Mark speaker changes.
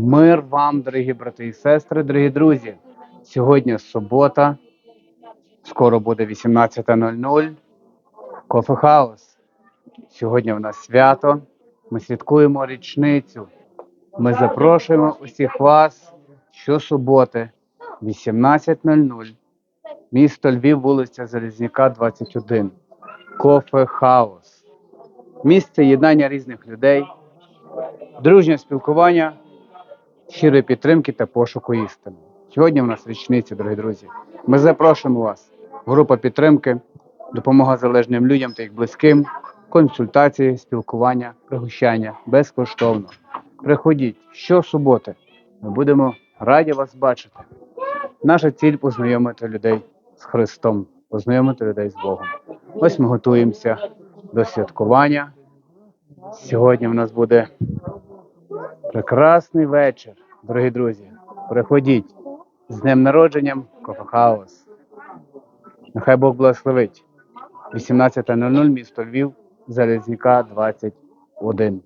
Speaker 1: Мир вам, дорогі брати і сестри, дорогі друзі. Сьогодні субота, скоро буде 18.00. Кофе Хаус. Сьогодні в нас свято. Ми святкуємо річницю. Ми запрошуємо усіх вас щосуботи, 18.00. Місто Львів, вулиця Залізняка, 21. Кофе Хаус. Місце єднання різних людей, дружнє спілкування щирої підтримки та пошуку істини. Сьогодні у нас річниця, дорогі друзі. Ми запрошуємо вас. Група підтримки, допомога залежним людям та їх близьким, консультації, спілкування, пригощання безкоштовно. Приходіть щосуботи. Ми будемо раді вас бачити. Наша ціль познайомити людей з Христом, познайомити людей з Богом. Ось ми готуємося до святкування. Сьогодні в нас буде Прекрасний вечір, дорогі друзі. Приходіть з днем народженням Кофе Хаус. Нехай Бог благословить. 18.00 місто Львів, Залізняка 21.